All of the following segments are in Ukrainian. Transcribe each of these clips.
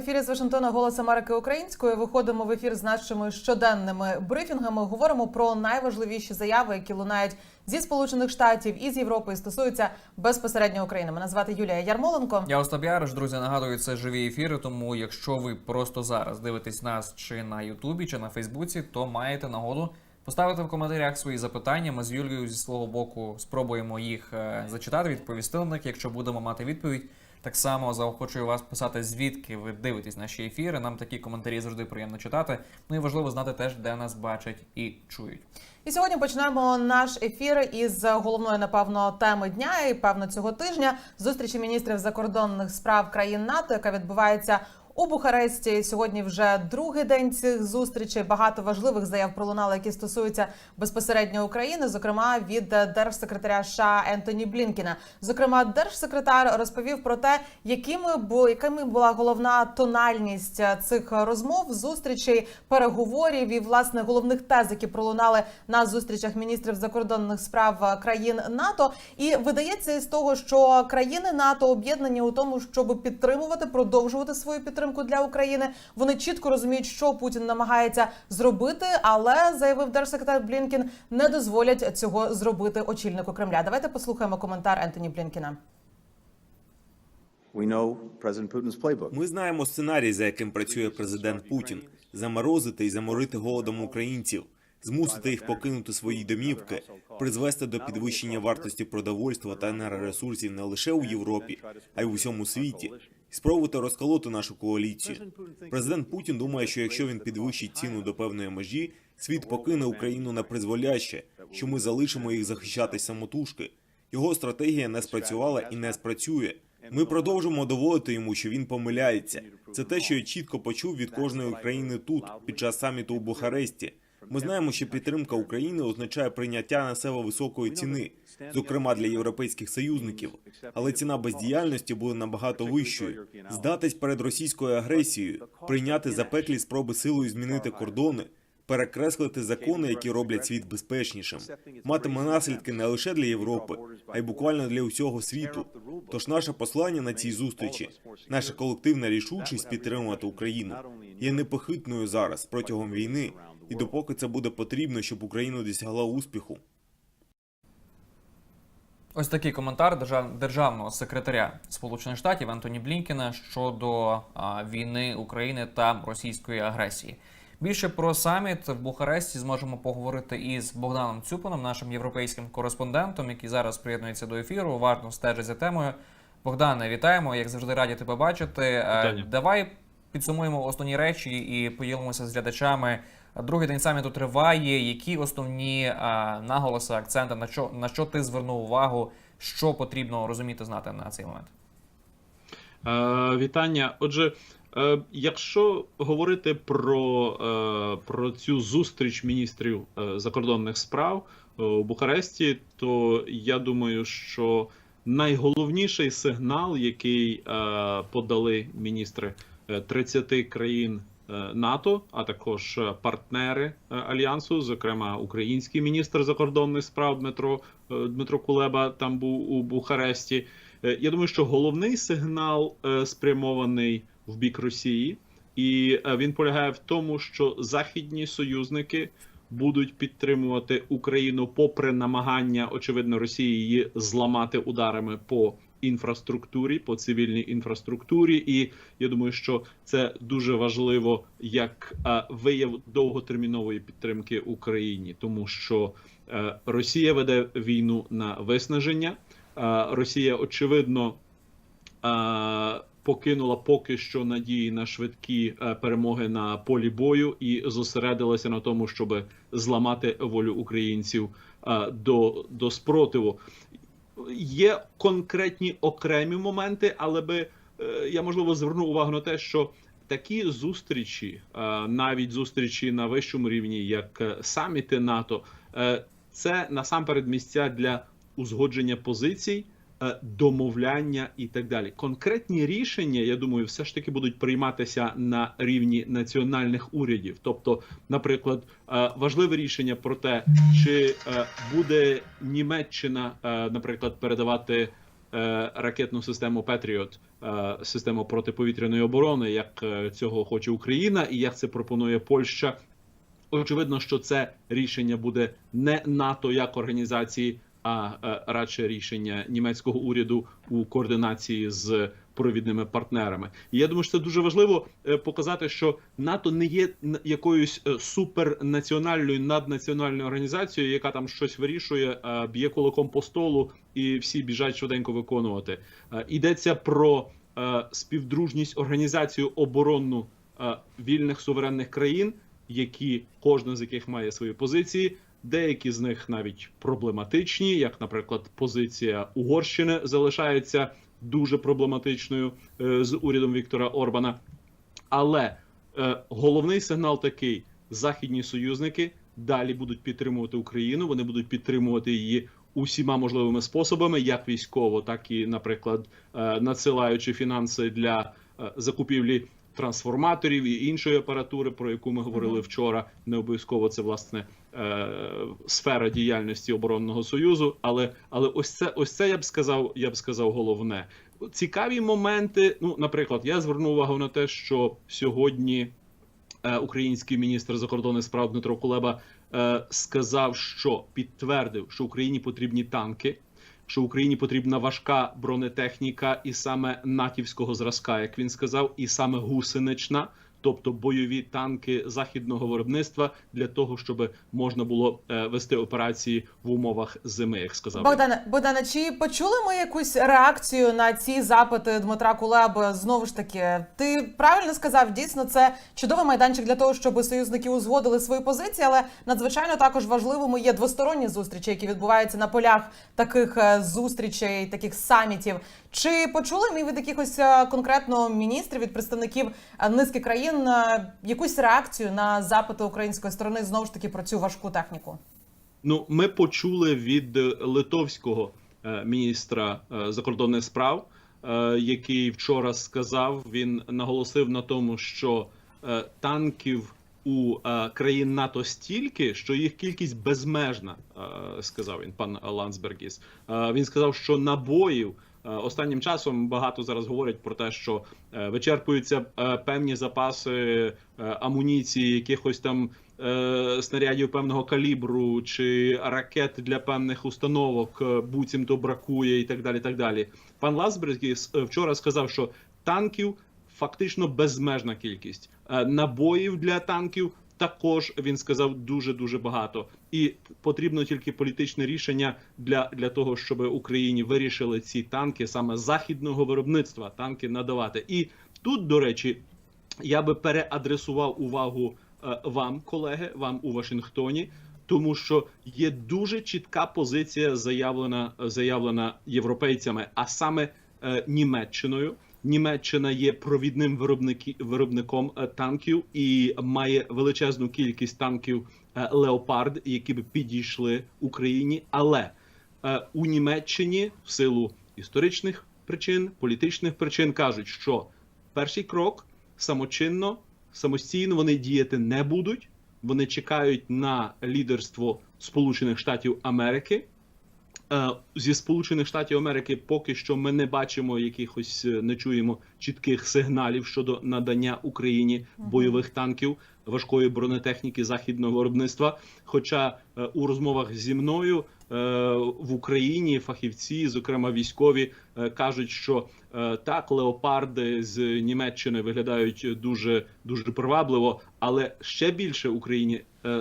Ефірі з Вашингтона Голос Америки Українською. Виходимо в ефір з нашими щоденними брифінгами. Говоримо про найважливіші заяви, які лунають зі сполучених штатів і з Європи і стосуються безпосередньо України. Мене звати Юлія Ярмоленко. Я Остап Яриш, друзі, нагадую, це живі ефіри. Тому якщо ви просто зараз дивитесь нас чи на Ютубі, чи на Фейсбуці, то маєте нагоду поставити в коментарях свої запитання. Ми з Юлією зі свого боку спробуємо їх е, зачитати, відповісти на них. Якщо будемо мати відповідь, так само заохочую вас писати, звідки ви дивитесь наші ефіри. Нам такі коментарі завжди приємно читати. Ну і важливо знати теж, де нас бачать і чують. І сьогодні починаємо наш ефір із головної, напевно, теми дня і певно цього тижня зустрічі міністрів закордонних справ країн НАТО, яка відбувається. У Бухаресті сьогодні вже другий день цих зустрічей. Багато важливих заяв пролунало, які стосуються безпосередньо України, зокрема від держсекретаря США Ентоні Блінкіна. Зокрема, держсекретар розповів про те, якими бу якими була головна тональність цих розмов, зустрічей, переговорів і власне головних тез, які пролунали на зустрічах міністрів закордонних справ країн НАТО. І видається із того, що країни НАТО об'єднані у тому, щоб підтримувати, продовжувати свою підтримку для України. Вони чітко розуміють, що Путін намагається зробити, але заявив держсекретар Блінкін, не дозволять цього зробити очільнику Кремля. Давайте послухаємо коментар Ентоні Блінкіна. Ми знаємо сценарій, за яким працює президент Путін: заморозити і заморити голодом українців, змусити їх покинути свої домівки, призвести до підвищення вартості продовольства та енергоресурсів не лише у Європі, а й у всьому світі, і спробувати розколоти нашу коаліцію. Президент Путін думає, що якщо він підвищить ціну до певної межі, світ покине Україну на призволяще, що ми залишимо їх захищати самотужки. Його стратегія не спрацювала і не спрацює. Ми продовжимо доводити йому, що він помиляється. Це те, що я чітко почув від кожної країни тут під час саміту у Бухаресті. Ми знаємо, що підтримка України означає прийняття на себе високої ціни, зокрема для європейських союзників. Але ціна бездіяльності буде набагато вищою. Здатись перед російською агресією, прийняти запеклі спроби силою змінити кордони, перекреслити закони, які роблять світ безпечнішим, матиме наслідки не лише для Європи, а й буквально для усього світу. Тож наше послання на цій зустрічі, наша колективна рішучість підтримувати Україну є непохитною зараз протягом війни, і допоки це буде потрібно, щоб Україна досягла успіху. Ось такий коментар держав- державного секретаря Сполучених Штатів Антоні Блінкена щодо війни України та російської агресії. Більше про саміт в Бухаресті зможемо поговорити із Богданом Цюпаном, нашим європейським кореспондентом, який зараз приєднується до ефіру. Уважно стежить за темою. Богдане, вітаємо! Як завжди, раді тебе бачити. Е, Вітання. Давай підсумуємо основні речі і поділимося з глядачами. Другий день саміту триває. Які основні наголоси, акценти, на що на що ти звернув увагу, що потрібно розуміти, знати на цей момент? Е, вітання. Отже, е, якщо говорити про, е, про цю зустріч міністрів е, закордонних справ е, у Бухаресті, то я думаю, що найголовніший сигнал, який е, подали міністри е, 30 країн. Е, НАТО, а також е, партнери е, альянсу, зокрема український міністр закордонних справ Дмитро Дмитро Кулеба там був у Бухаресті. Я думаю, що головний сигнал спрямований в бік Росії, і він полягає в тому, що західні союзники будуть підтримувати Україну попри намагання, очевидно, Росії її зламати ударами по інфраструктурі, по цивільній інфраструктурі. І я думаю, що це дуже важливо як е, вияв довготермінової підтримки Україні, тому що е, Росія веде війну на виснаження. Е, Росія очевидно покинула поки що надії на швидкі перемоги на полі бою і зосередилася на тому, щоб зламати волю українців до, до спротиву. Є конкретні окремі моменти, але би е, я можливо зверну увагу на те, що такі зустрічі, е, навіть зустрічі на вищому рівні, як е, саміти НАТО, це насамперед місця для узгодження позицій, домовляння і так далі. Конкретні рішення, я думаю, все ж таки будуть прийматися на рівні національних урядів. Тобто, наприклад, е, важливе рішення про те, чи е, буде Німеччина, е, наприклад, передавати е, ракетну систему Петріот, е, систему протиповітряної оборони, як е, цього хоче Україна, і як це пропонує Польща. Очевидно, що це рішення буде не НАТО як організації, а е, радше рішення німецького уряду у координації з провідними партнерами. І я думаю, що це дуже важливо е, показати, що НАТО не є якоюсь е, супернаціональною наднаціональною організацією, яка там щось вирішує, б'є кулаком по столу, і всі біжать швиденько виконувати. Йдеться про співдружність організацію оборонну вільних суверенних країн, які кожна з яких має свої позиції. Деякі з них навіть проблематичні, як, наприклад, позиція Угорщини залишається дуже проблематичною е, з урядом Віктора Орбана. Але е, головний сигнал такий: західні союзники далі будуть підтримувати Україну. Вони будуть підтримувати її усіма можливими способами, як військово, так і, наприклад, е, надсилаючи фінанси для закупівлі трансформаторів і іншої апаратури, про яку ми говорили вчора. Не обов'язково це власне е, сфера діяльності оборонного союзу. Але але ось це ось це я б сказав, я б сказав головне. Цікаві моменти. Ну, наприклад, я звернув увагу на те, що сьогодні е, український міністр закордонних справ Дмитро Кулеба е, сказав, що підтвердив, що Україні потрібні танки, що Україні потрібна важка бронетехніка, і саме натівського зразка, як він сказав, і саме гусенична. Тобто бойові танки західного виробництва для того, щоб можна було е, вести операції в умовах зими, як сказав. Богдане, Богдане, чи почули ми якусь реакцію на ці запити Дмитра Кулеби? Знову ж таки, ти правильно сказав, дійсно це чудовий майданчик для того, щоб союзники узгодили свої позиції, але надзвичайно також важливими є двосторонні зустрічі, які відбуваються на полях таких е, зустрічей, таких самітів. Чи почули ми від якихось е, конкретно міністрів, від представників низки країн е, якусь реакцію на запити української сторони знову ж таки про цю важку техніку? Ну, ми почули від е, литовського е, міністра закордонних справ, який вчора сказав, він наголосив на тому, що танків у країн НАТО стільки, що їх кількість безмежна, сказав він, пан Лансбергіс. Е, Він сказав, що набоїв. Е, Останнім часом багато зараз говорять про те, що е, вичерпуються е, певні запаси амуніції, якихось там снарядів певного калібру чи ракет для певних установок, буцімто бракує і так далі. так далі. Пан Ласбергіс е, вчора сказав, що танків фактично безмежна кількість. Набоїв для танків також він сказав дуже дуже багато, і потрібно тільки політичне рішення для, для того, щоб Україні вирішили ці танки саме західного виробництва танки надавати. І тут, до речі, я би переадресував увагу е, вам, колеги, вам у Вашингтоні, тому що є дуже чітка позиція, заявлена заявлена європейцями, а саме е, Німеччиною. Німеччина є провідним виробником е, танків і має величезну кількість танків е, Леопард, які б підійшли Україні. Але е, у Німеччині в силу історичних причин, політичних причин кажуть, що перший крок самочинно, самостійно вони діяти не будуть. Вони чекають на лідерство Сполучених Штатів Америки. Е, Зі Сполучених Штатів Америки поки що ми не бачимо якихось, е, не чуємо чітких сигналів щодо надання Україні бойових танків важкої бронетехніки західного виробництва. Хоча е, у розмовах зі мною в Україні фахівці, зокрема військові, кажуть, що так леопарди з Німеччини виглядають дуже дуже привабливо, але ще більше Україні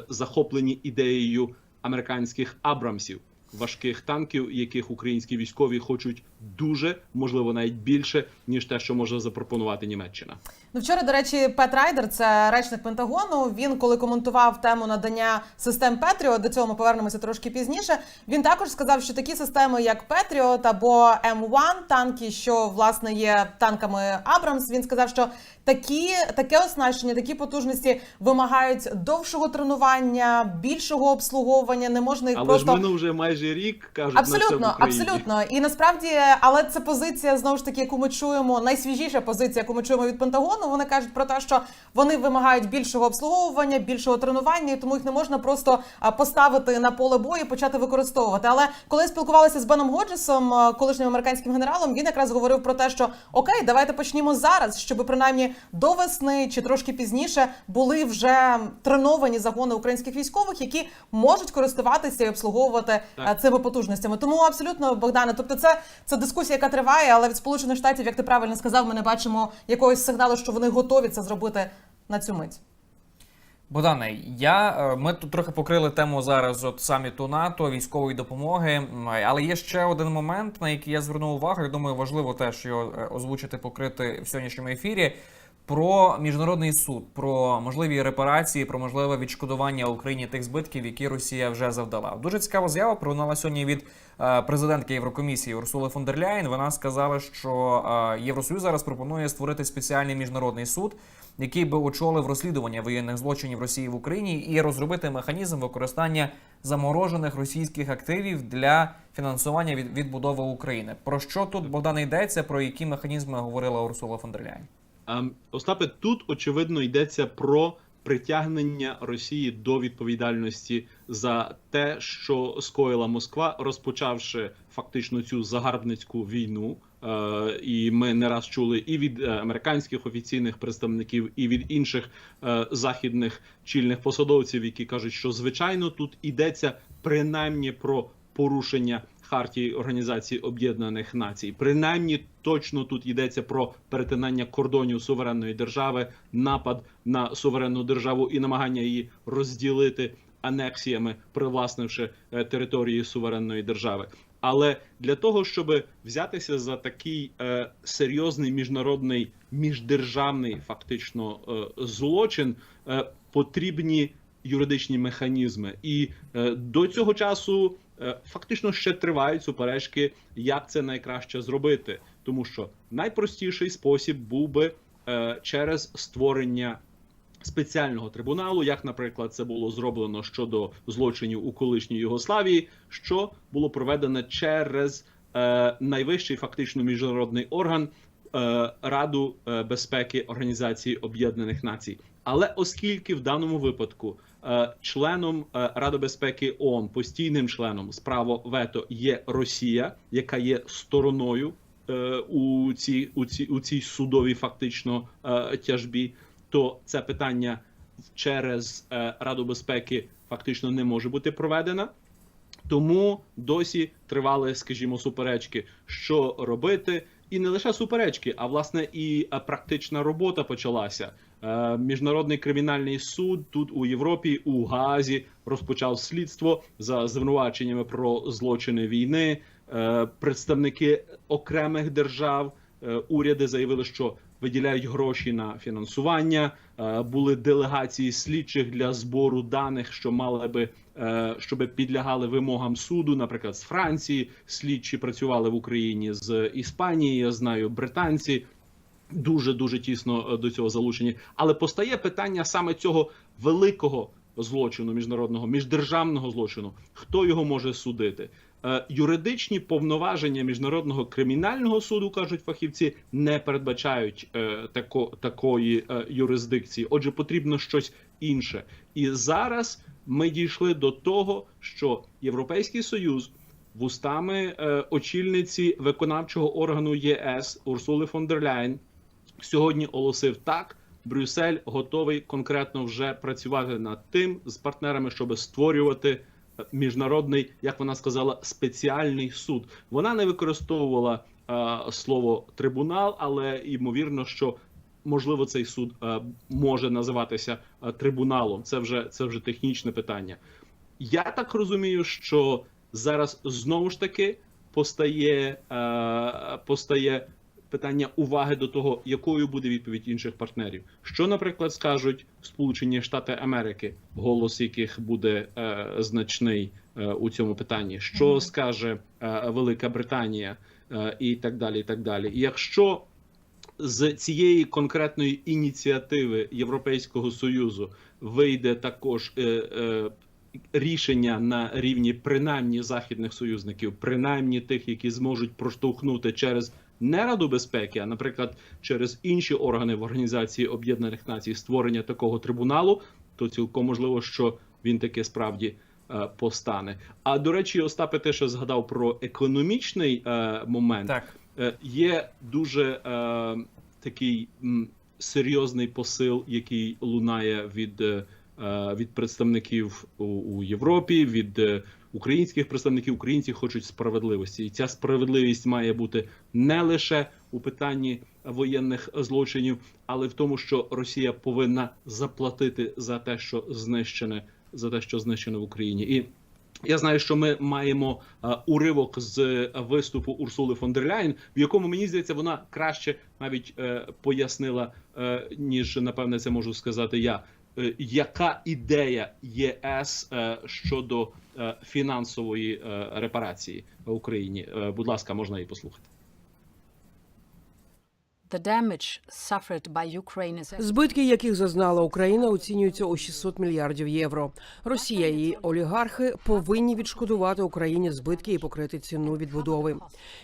захоплені ідеєю американських абрамсів. Важких танків, яких українські військові хочуть дуже, можливо, навіть більше ніж те, що може запропонувати Німеччина. Ну, вчора, до речі, Пет Райдер, це речник Пентагону. Він, коли коментував тему надання систем Петріот, до цього ми повернемося трошки пізніше. Він також сказав, що такі системи, як Петріот або М1, танки, що власне є танками Абрамс. Він сказав, що такі таке оснащення, такі потужності вимагають довшого тренування, більшого обслуговування. Не можна їх Але просто ж минув вже майже рік, кажуть на це в Абсолютно, абсолютно. І насправді Але це позиція знову ж таки, яку ми чуємо. Найсвіжіша позиція, яку ми чуємо від Пентагону. Вони кажуть про те, що вони вимагають більшого обслуговування, більшого тренування, і тому їх не можна просто поставити на поле бою, і почати використовувати. Але коли спілкувалися з Беном Годжесом, колишнім американським генералом, він якраз говорив про те, що окей, давайте почнімо зараз, щоб принаймні до весни чи трошки пізніше були вже треновані загони українських військових, які можуть користуватися і обслуговувати Так. цими потужностями. Тому абсолютно Богдане, тобто це, це дискусія, яка триває, але від сполучених штатів, як ти правильно сказав, ми не бачимо якогось сигналу, що вони готові це зробити на цю мить. Богдане, я е, ми тут трохи покрили тему зараз от саміту НАТО, військової допомоги. Але є ще один момент, на який я звернув увагу. Я думаю, важливо теж його е, озвучити, покрити в сьогоднішньому ефірі. Про міжнародний суд, про можливі репарації, про можливе відшкодування Україні тих збитків, які Росія вже завдала. Дуже цікава заява пролунала сьогодні від е, президентки Єврокомісії Урсули фон дер Ляєн. Вона сказала, що е, Євросоюз зараз пропонує створити спеціальний міжнародний суд, який би очолив розслідування воєнних злочинів Росії в Україні і розробити механізм використання заморожених російських активів для фінансування від відбудови України. Про що тут Богдане йдеться? Про які механізми говорила Урсула фон дер Ляєн? Ем, Остапе, тут очевидно йдеться про притягнення Росії до відповідальності за те, що скоїла Москва, розпочавши фактично цю загарбницьку війну. Е, і ми не раз чули і від е, американських офіційних представників, і від інших е, західних чільних посадовців, які кажуть, що звичайно тут йдеться принаймні про порушення хартії Організації Об'єднаних Націй. Принаймні, точно тут йдеться про перетинання кордонів суверенної держави, напад на суверенну державу і намагання її розділити анексіями, привласнивши е, території суверенної держави. Але для того, щоб взятися за такий е, серйозний міжнародний міждержавний фактично е, злочин, е, потрібні юридичні механізми, і е, до цього часу фактично ще тривають суперечки, як це найкраще зробити, тому що найпростіший спосіб був би е, через створення спеціального трибуналу, як, наприклад, це було зроблено щодо злочинів у колишній Югославії, що було проведено через е, найвищий фактично міжнародний орган е, Раду е, безпеки Організації Об'єднаних Націй. Але оскільки в даному випадку е, членом е, Ради безпеки ООН, постійним членом з право вето є Росія, яка є стороною е, у цій у цій у цій судовій фактично е, тяжбі, то це питання через е, Раду безпеки фактично не може бути проведено. Тому досі тривали, скажімо, суперечки, що робити, і не лише суперечки, а власне і е, практична робота почалася. Е, Міжнародний кримінальний суд тут у Європі у Гаазі розпочав слідство за звинуваченнями про злочини війни. Е, Представники окремих держав, е, уряди заявили, що виділяють гроші на фінансування. Були делегації слідчих для збору даних, що мали би щоб підлягали вимогам суду, наприклад, з Франції. Слідчі працювали в Україні з Іспанії. Я знаю, британці дуже дуже тісно е, до цього залучені. Але постає питання саме цього великого злочину міжнародного міждержавного злочину. Хто його може судити? Е, Юридичні повноваження міжнародного кримінального суду кажуть фахівці не передбачають е, тако, такої юрисдикції. Отже, потрібно щось інше. І зараз ми дійшли до того, що Європейський Союз вустами очільниці виконавчого органу ЄС Урсули фон дер Ляйн сьогодні оголосив так. Брюссель готовий конкретно вже працювати над тим з партнерами, щоб створювати е, міжнародний, як вона сказала, спеціальний суд. Вона не використовувала е, слово трибунал, але ймовірно, що можливо цей суд е, може називатися е, трибуналом. Це вже це вже технічне питання. Я так розумію, що зараз знову ж таки постає, е, постає питання уваги до того, якою буде відповідь інших партнерів. Що, наприклад, скажуть Сполучені Штати Америки, голос яких буде е, значний е, у цьому питанні, що Мгм. скаже е, Велика Британія е, і так далі. І так далі. І якщо з цієї конкретної ініціативи Європейського союзу вийде також е, е, рішення на рівні принаймні західних союзників, принаймні тих, які зможуть проштовхнути через не Раду безпеки, а наприклад, через інші органи в Організації Об'єднаних Націй створення такого трибуналу, то цілком можливо, що він таки справді е, постане. А до речі, Остапе те, що згадав про економічний е, момент. Так. Е, є дуже е, такий м, серйозний посил, який лунає від, е, е, від представників у, у Європі, від е, українських представників. Українці хочуть справедливості, і ця справедливість має бути не лише у питанні воєнних злочинів, але в тому, що Росія повинна заплатити за те, що знищене, за те, що знищено в Україні, і я знаю, що ми маємо уривок з е, виступу Урсули фон дер Ляєн, в якому мені здається, вона краще навіть е, пояснила, е, ніж напевне це можу сказати я. Е, яка ідея ЄС е, щодо е, фінансової репарації в Україні? Будь ласка, можна її послухати. Збитки, яких зазнала Україна, оцінюються у 600 мільярдів євро. Росія і її олігархи повинні відшкодувати Україні збитки і покрити ціну відбудови.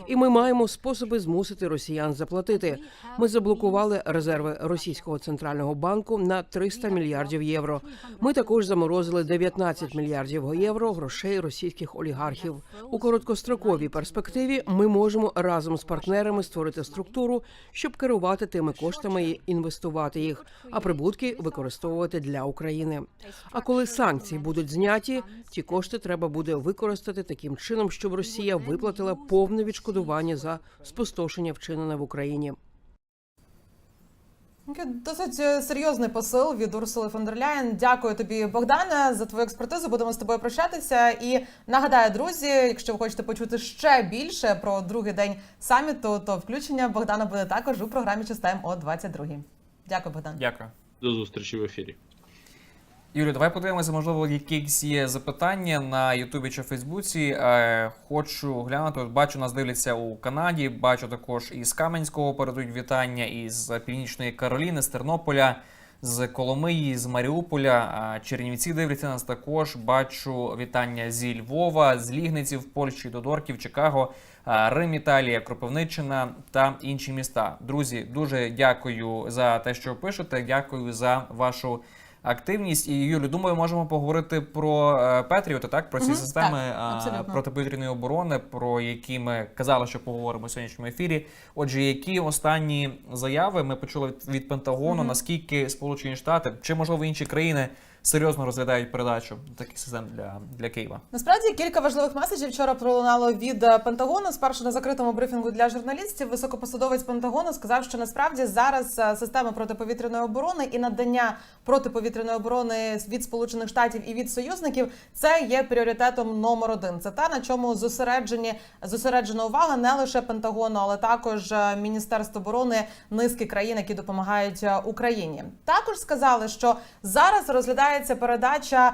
І ми маємо способи змусити росіян заплатити. Ми заблокували резерви російського центрального банку на 300 мільярдів євро. Ми також заморозили 19 мільярдів євро грошей російських олігархів. У короткостроковій перспективі ми можемо разом з партнерами створити структуру, щоб керувати тими коштами і інвестувати їх, а прибутки використовувати для України. А коли санкції будуть зняті, ті кошти треба буде використати таким чином, щоб Росія виплатила повне відшкодування за спустошення вчинене в Україні. Досить е, серйозний посил від Урсули фон дер Ляєн. Дякую тобі, Богдане, за твою експертизу. Будемо з тобою прощатися. І нагадаю, друзі, якщо ви хочете почути ще більше про другий день саміту, то включення Богдана буде також у програмі Чистаєм о 22-й. Дякую, Богдан. Дякую. До зустрічі в ефірі. Юлію, давай подивимося, можливо, якісь є запитання на Ютубі чи Фейсбуці. Е, хочу глянути. От бачу, нас дивляться у Канаді. Бачу також із Кам'янського передають вітання, із Північної Кароліни, з Тернополя, з Коломиї, з Маріуполя. Чернівці дивляться нас також. Бачу вітання зі Львова, з Лігниці в Польщі, Додорків, Чикаго, Рим, Італія, Кропивниччина та інші міста. Друзі, дуже дякую за те, що пишете. Дякую за вашу активність. І Юлю, думаю, можемо поговорити про е, Петріоти, так? Про ці угу, системи так, протиповітряної оборони, про які ми казали, що поговоримо в сьогоднішньому ефірі. Отже, які останні заяви ми почули від, Пентагону, наскільки Сполучені Штати чи можливо інші країни серйозно розглядають передачу таких систем для, для Києва? Насправді кілька важливих меседжів вчора пролунало від е, Пентагону. Спершу на закритому брифінгу для журналістів високопосадовець Пентагону сказав, що насправді зараз е, системи протиповітряної оборони і надання протиповітряної оборони від Сполучених Штатів і від союзників це є пріоритетом номер один. Це те, на чому зосереджені зосереджена увага не лише Пентагону, але також е, Міністерство оборони низки країн, які допомагають Україні. Також сказали, що зараз розглядається передача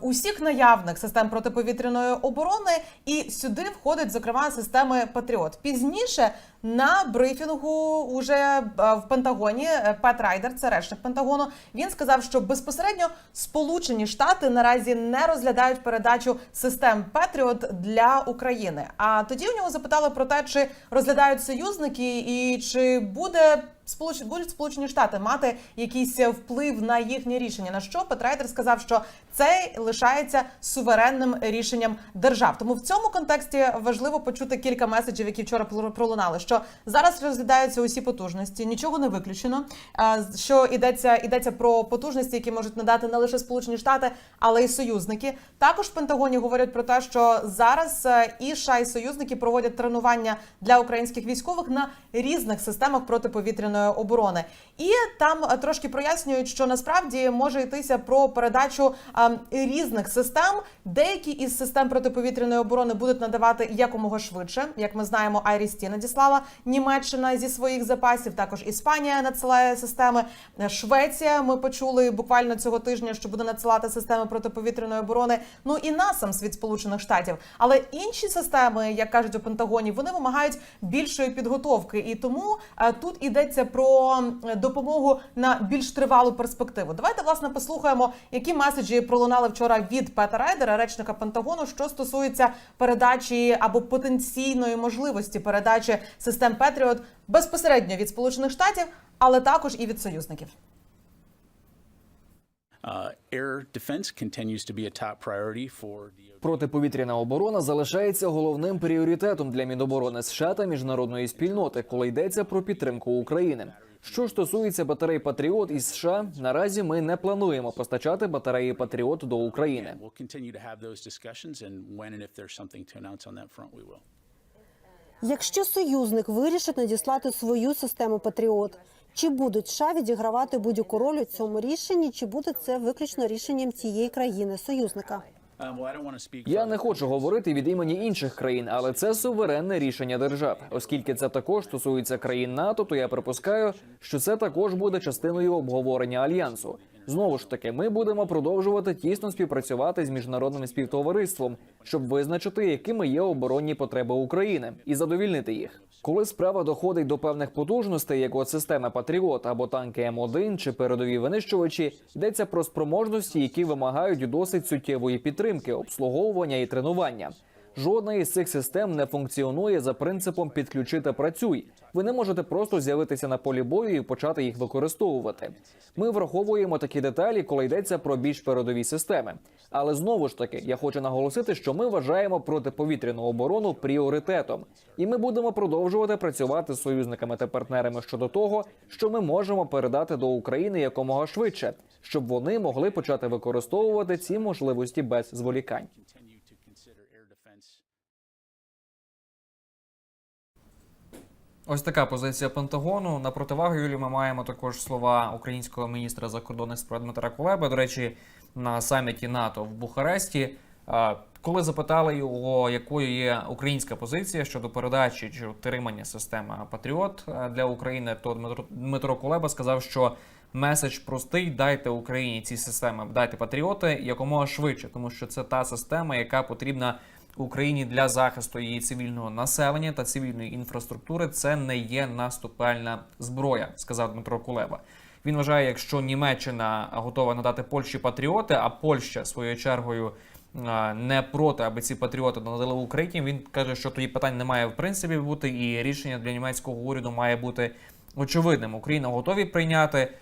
усіх наявних систем протиповітряної оборони, і сюди входить зокрема системи Патріот. Пізніше на брифінгу уже е, в Пентагоні е, Пет Райдер, це речник Пентагону. Він сказав, що безпосередньо Сполучені Штати наразі не розглядають передачу систем Петріот для України. А тоді у нього запитали про те, чи розглядають союзники і чи буде будуть Сполучені Штати мати якийсь вплив на їхнє рішення. На що Петрайдер сказав, що це лишається суверенним рішенням держав. Тому в цьому контексті важливо почути кілька меседжів, які вчора пролу- пролунали. Що зараз розглядаються усі потужності, нічого не виключено. Що йдеться йдеться про потужності, які можуть надати не лише Сполучені Штати, але й союзники. Також в Пентагоні говорять про те, що зараз е, і США, і союзники проводять тренування для українських військових на різних системах протиповітряної оборони. І там е, трошки прояснюють, що насправді може йтися про передачу е, різних систем. Деякі із систем протиповітряної оборони будуть надавати якомога швидше. Як ми знаємо, Айрісті надіслала Німеччина зі своїх запасів. Також Іспанія надсилає системи. Швеція. Ми почули буквально цього тижня, що буде надсилати системи протиповітряної оборони. Ну і насамс від Сполучених Штатів. Але інші системи, як кажуть у Пентагоні, вони вимагають більшої підготовки, і тому е, тут йдеться про допомогу на більш тривалу перспективу. Давайте власне послухаємо, які меседжі пролунали вчора від Пета Райдера, речника Пентагону, що стосується передачі або потенційної можливості передачі систем Петріот безпосередньо від Сполучених Штатів, але також і від союзників. Uh. Протиповітряна оборона залишається головним пріоритетом для Міноборони США та міжнародної спільноти, коли йдеться про підтримку України. Що ж стосується батарей Патріот із США, наразі ми не плануємо постачати батареї Патріот до України. Якщо союзник вирішить надіслати свою систему Патріот, чи будуть США відігравати будь-яку роль у цьому рішенні, чи буде це виключно рішенням цієї країни союзника? Um. Я не хочу говорити від імені інших країн, але це суверенне рішення держав. Оскільки це також стосується країн НАТО, то я припускаю, що це також буде частиною обговорення альянсу. Знову ж таки, ми будемо продовжувати тісно співпрацювати з міжнародним співтовариством, щоб визначити, якими є оборонні потреби України, і задовільнити їх. Коли справа доходить до певних потужностей, як от система Патріот або танки М1 чи передові винищувачі, йдеться про спроможності, які вимагають досить суттєвої підтримки, обслуговування і тренування. Жодна із цих систем не функціонує за принципом підключи та працюй. Ви не можете просто з'явитися на полі бою і почати їх використовувати. Ми враховуємо такі деталі, коли йдеться про більш передові системи. Але знову ж таки, я хочу наголосити, що ми вважаємо протиповітряну оборону пріоритетом, і ми будемо продовжувати працювати з союзниками та партнерами щодо того, що ми можемо передати до України якомога швидше, щоб вони могли почати використовувати ці можливості без зволікань. Ось така позиція Пентагону. На противагу Юлі ми маємо також слова українського міністра закордонних справ Дмитра Кулеби. До речі, на саміті НАТО в Бухаресті. Коли запитали його, якою є українська позиція щодо передачі чи отримання системи Патріот е, для України, то Дмитро, Дмитро Кулеба сказав, що меседж простий: дайте Україні ці системи, дайте патріоти якомога швидше, тому що це та система, яка потрібна Україні для захисту її цивільного населення та цивільної інфраструктури. Це не є наступальна зброя, сказав Дмитро Кулеба. Він вважає, якщо Німеччина готова надати Польщі патріоти, а Польща своєю чергою не проти, аби ці патріоти надали Україні. Він каже, що тоді питань не має в принципі бути, і рішення для німецького уряду має бути очевидним. Україна готові прийняти.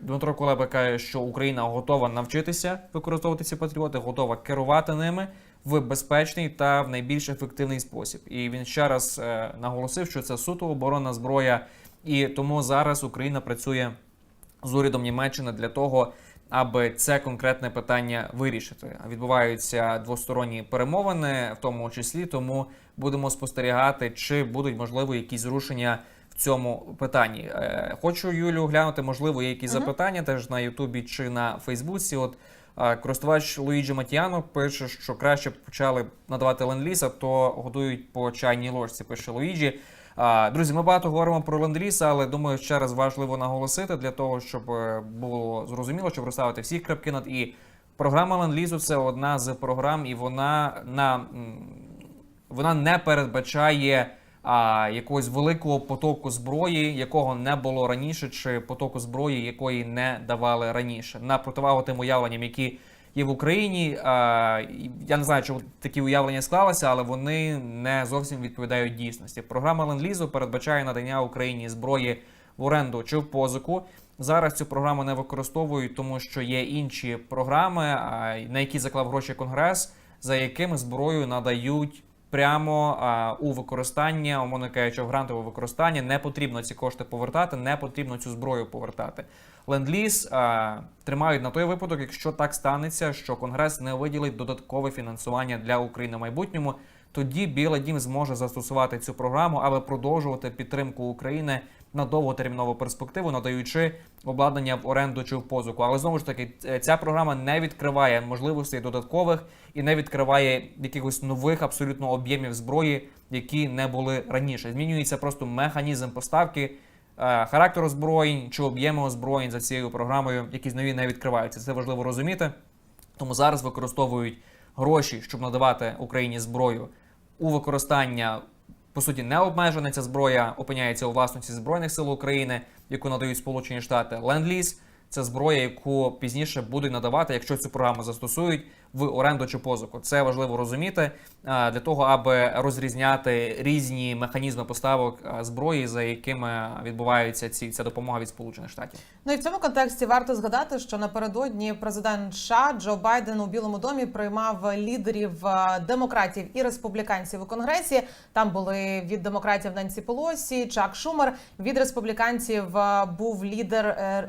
Дмитро Кулеба каже, що Україна готова навчитися використовувати ці патріоти, готова керувати ними в безпечний та в найбільш ефективний спосіб. І він ще раз е, наголосив, що це суто оборонна зброя, і тому зараз Україна працює з урядом Німеччини для того, аби це конкретне питання вирішити. Відбуваються двосторонні перемовини, в тому числі, тому будемо спостерігати, чи будуть можливо якісь зрушення в цьому питанні. Е, Хочу Юлю глянути, можливо, є якісь запитання теж на Ютубі чи на Фейсбуці. От користувач Луїджі Матіано пише, що краще б почали надавати ленд-ліз, то годують по чайній ложці. Пише Луїджі. Друзі, ми багато говоримо про ленд-ліз, але думаю, ще раз важливо наголосити для того, щоб е, було зрозуміло, щоб розставити всі крапки над і. Програма ленд-лізу – це одна з програм, і вона на вона не передбачає а, якогось великого потоку зброї, якого не було раніше, чи потоку зброї, якої не давали раніше. На противагу тим уявленням, які є в Україні. А, я не знаю, чи такі уявлення склалися, але вони не зовсім відповідають дійсності. Програма ленд-лізу передбачає надання Україні зброї в оренду чи в позику. Зараз цю програму не використовують, тому що є інші програми, на які заклав гроші Конгрес, за якими зброю надають прямо а, у використання, умовно кажучи, в грантове використання. Не потрібно ці кошти повертати, не потрібно цю зброю повертати. Ленд-ліз тримають на той випадок, якщо так станеться, що Конгрес не виділить додаткове фінансування для України в майбутньому. тоді Білий Дім зможе застосувати цю програму, аби продовжувати підтримку України на довготермінову перспективу, надаючи обладнання в оренду чи в позику. Але знову ж таки, ця програма не відкриває можливостей додаткових і не відкриває якихось нових абсолютно об'ємів зброї, які не були раніше. Змінюється просто механізм поставки. е, Характер озброєнь чи об'єми озброєнь за цією програмою, якісь нові не відкриваються. Це важливо розуміти. Тому зараз використовують гроші, щоб надавати Україні зброю у використання. По суті, не обмежена ця зброя опиняється у власності Збройних сил України, яку надають Сполучені Штати. Ленд-ліз – це зброя, яку пізніше будуть надавати, якщо цю програму застосують в оренду чи позику. Це важливо розуміти для того, аби розрізняти різні механізми поставок зброї, за якими відбувається ці ця допомога від Сполучених Штатів. Ну і в цьому контексті варто згадати, що напередодні президент США Джо Байден у Білому домі приймав лідерів демократів і республіканців у конгресі. Там були від демократів Ненсі Полосі, Чак Шумер. Від республіканців був лідер е,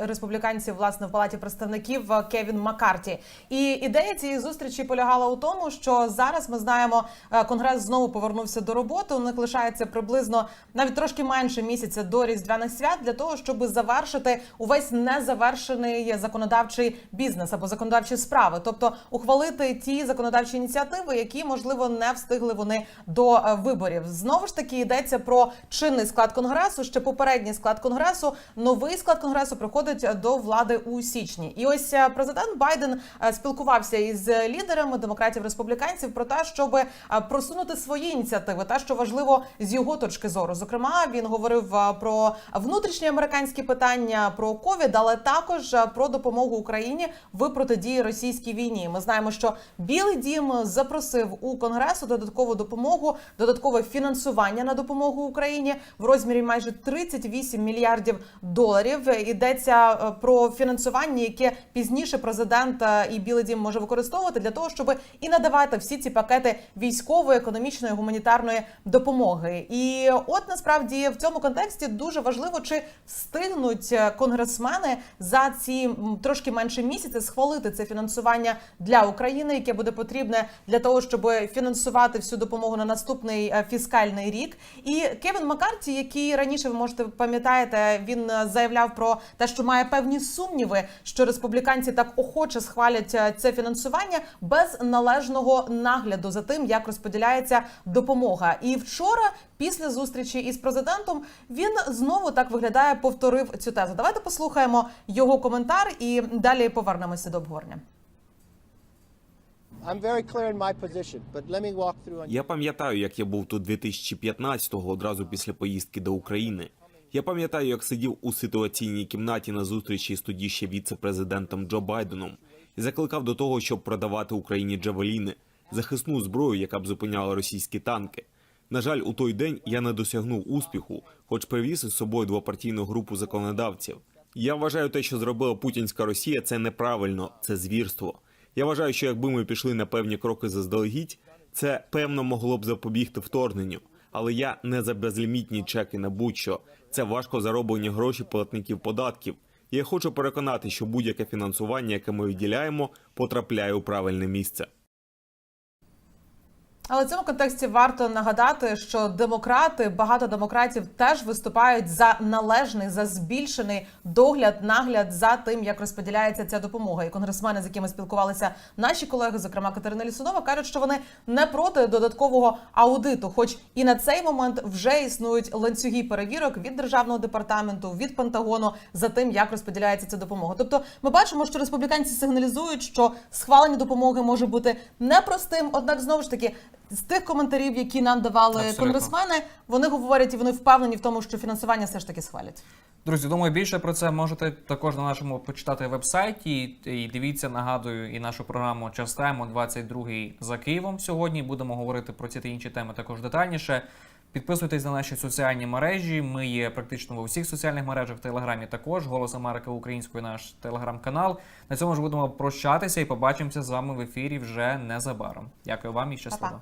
власне в палаті представників е, Кевін Маккарті. І ідея цієї зустрічі полягала у тому, що зараз ми знаємо, е, конгрес знову повернувся до роботи. У них лишається приблизно навіть трошки менше місяця до різдвяних свят для того, щоб завершити увесь незавершений законодавчий бізнес або законодавчі справи, тобто ухвалити ті законодавчі ініціативи, які можливо не встигли вони до е, виборів. Знову ж таки йдеться про чинний склад конгресу. Ще попередній склад конгресу. Новий склад конгресу приходить до влади у січні. І ось е, президент Байден е, спілкувався із лідерами демократів республіканців про те, щоб е, просунути свої ініціативи, та що важливо з його точки зору. Зокрема, він говорив про внутрішні американські питання, про ковід, але також про допомогу Україні в протидії російській війні. Ми знаємо, що Білий Дім запросив у конгресу додаткову допомогу, додаткове фінансування на допомогу Україні в розмірі майже 38 мільярдів доларів. Йдеться е, фінансування, яке пізніше президент е, і Білий Дім може використовувати для того, щоб і надавати всі ці пакети військової, економічної, гуманітарної допомоги. І от насправді в цьому контексті дуже важливо, чи встигнуть е, конгресмени за ці трошки менше місяці схвалити це фінансування для України, яке буде потрібне для того, щоб фінансувати всю допомогу на наступний е, фіскальний рік. І Кевін Маккарті, який раніше ви можете пам'ятаєте, він заявляв про те, що має певні сумніви, що республіканці так охоче схвалять е, це фінансування без належного нагляду за тим, як розподіляється допомога. І вчора, після зустрічі із президентом, він знову так виглядає, повторив цю тезу. Давайте послухаємо його коментар і далі повернемося до обговорення. Я пам'ятаю, як я був тут 2015-го, одразу після поїздки до України. Я пам'ятаю, як сидів у ситуаційній кімнаті на зустрічі з тоді ще віце-президентом Джо Байденом і закликав до того, щоб продавати Україні джавеліни, захисну зброю, яка б зупиняла російські танки. На жаль, у той день я не досягнув успіху, хоч привіз із собою двопартійну групу законодавців. Я вважаю, те, що зробила путінська Росія, це неправильно, це звірство. Я вважаю, що якби ми пішли на певні кроки заздалегідь, це певно могло б запобігти вторгненню. Але я не за безлімітні чеки на будь-що. Це важко зароблені гроші платників податків. Я хочу переконати, що будь-яке фінансування, яке ми виділяємо, потрапляє у правильне місце. Але в цьому контексті варто нагадати, що демократи, багато демократів теж виступають за належний, за збільшений догляд, нагляд за тим, як розподіляється ця допомога. І конгресмени, з якими спілкувалися наші колеги, зокрема Катерина Лісунова, кажуть, що вони не проти додаткового аудиту, хоч і на цей момент вже існують ланцюги перевірок від державного департаменту, від Пентагону за тим, як розподіляється ця допомога. Тобто, ми бачимо, що республіканці сигналізують, що схвалення допомоги може бути непростим, однак знову ж таки. З тих коментарів, які нам давали Абсолютно. конгресмени, вони говорять і вони впевнені в тому, що фінансування все ж таки схвалять. Друзі, думаю, більше про це можете також на нашому почитати вебсайті. І дивіться, нагадую, і нашу програму Час Тайм о 22-й за Києвом сьогодні. Будемо говорити про ці та інші теми також детальніше. Підписуйтесь на наші соціальні мережі. Ми є практично в усіх соціальних мережах, в Телеграмі також. Голос Америки українською наш телеграм-канал. На цьому ж будемо прощатися і побачимося з вами в ефірі вже незабаром. Дякую вам і щасливо.